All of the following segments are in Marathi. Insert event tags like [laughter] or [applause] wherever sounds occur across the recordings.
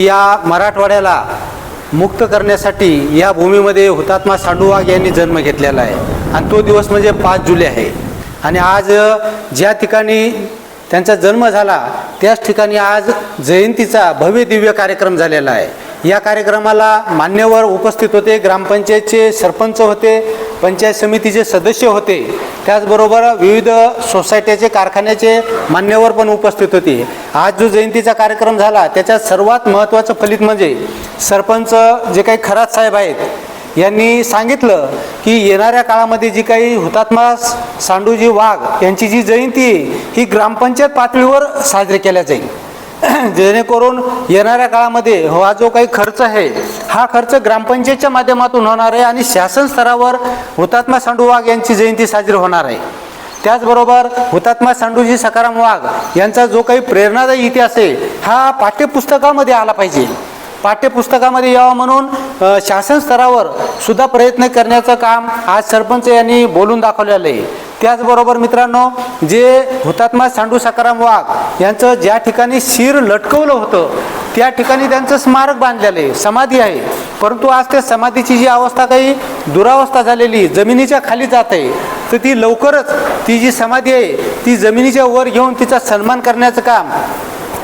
या मराठवाड्याला मुक्त करण्यासाठी या भूमीमध्ये हुतात्मा सांडूवाघ यांनी जन्म घेतलेला आहे. आणि तो दिवस म्हणजे पाच जुलै आहे. आणि आज ज्या ठिकाणी त्यांचा जन्म झाला त्याच ठिकाणी आज जयंतीचा भव्य दिव्य कार्यक्रम झालेला आहे. या कार्यक्रमाला मान्यवर उपस्थित होते ग्रामपंचायतचे सरपंच होते पंचायत समितीचे सदस्य होते. त्याचबरोबर विविध सोसायट्याचे कारखान्याचे मान्यवर पण उपस्थित होते. आज जो जयंतीचा कार्यक्रम झाला त्याच्यात सर्वात महत्त्वाचं फलित म्हणजे सरपंच जे काही खरात साहेब आहेत यांनी सांगितलं की येणाऱ्या काळामध्ये जी काही हुतात्मा सांडूजी वाघ यांची जी जयंती आहे ही ग्रामपंचायत पातळीवर साजरी केल्या जाईल. [coughs] जेणेकरून येणाऱ्या काळामध्ये हा जो काही खर्च आहे हा खर्च ग्रामपंचायतच्या माध्यमातून होणार आहे आणि शासन स्तरावर हुतात्मा सांडू वाघ यांची जयंती साजरी होणार आहे. त्याचबरोबर हुतात्मा सांडूजी सकाराम वाघ यांचा जो काही प्रेरणादायी इतिहास आहे हा पाठ्यपुस्तकामध्ये आला पाहिजे. पाठ्यपुस्तकामध्ये यावं म्हणून शासन स्तरावर सुद्धा प्रयत्न करण्याचं काम आज सरपंच यांनी बोलून दाखवलेलं आहे. त्याचबरोबर मित्रांनो जे हुतात्मा सांडू सकाराम वाघ यांचं ज्या ठिकाणी शिर लटकवलं होतं त्या ठिकाणी त्यांचं स्मारक बांधलेलं आहे समाधी आहे. परंतु आज त्या समाधीची जी अवस्था काही दुरावस्था झालेली जमिनीच्या खाली जात आहे तर ती लवकरच ती जी समाधी आहे ती जमिनीच्या वर घेऊन तिचा सन्मान करण्याचं काम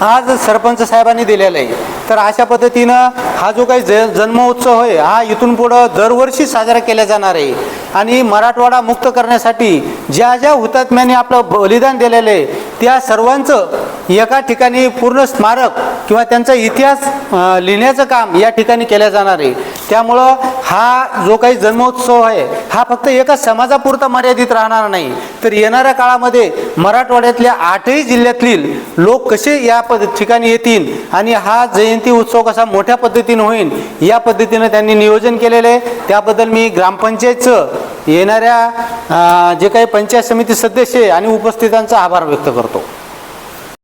आज सरपंच साहेबांनी दिलेलं आहे. तर अशा पद्धतीनं हा जो काही ज जन्मोत्सव आहे हा इथून पुढं दरवर्षी साजरा केला जाणार आहे. आणि मराठवाडा मुक्त करण्यासाठी ज्या ज्या हुतात्म्यांनी आपलं बलिदान दिलेलं आहे त्या सर्वांचं एका ठिकाणी पूर्ण स्मारक किंवा त्यांचा इतिहास लिहिण्याचं काम या ठिकाणी केलं जाणार आहे. त्यामुळं हा जो काही जन्मोत्सव आहे हा फक्त एका समाजापुरता मर्यादित राहणार नाही. तर येणाऱ्या काळामध्ये मराठवाड्यातल्या आठही जिल्ह्यातील लोक कसे या पद ठिकाणी येतील आणि हा जयंती उत्सव कसा मोठ्या पद्धतीनं होईल या पद्धतीनं त्यांनी नियोजन केलेलं आहे. त्याबद्दल मी ग्रामपंचायतचं येणाऱ्या जे काही पंचायत समिती सदस्य आहे आणि उपस्थितांचा आभार व्यक्त करतो.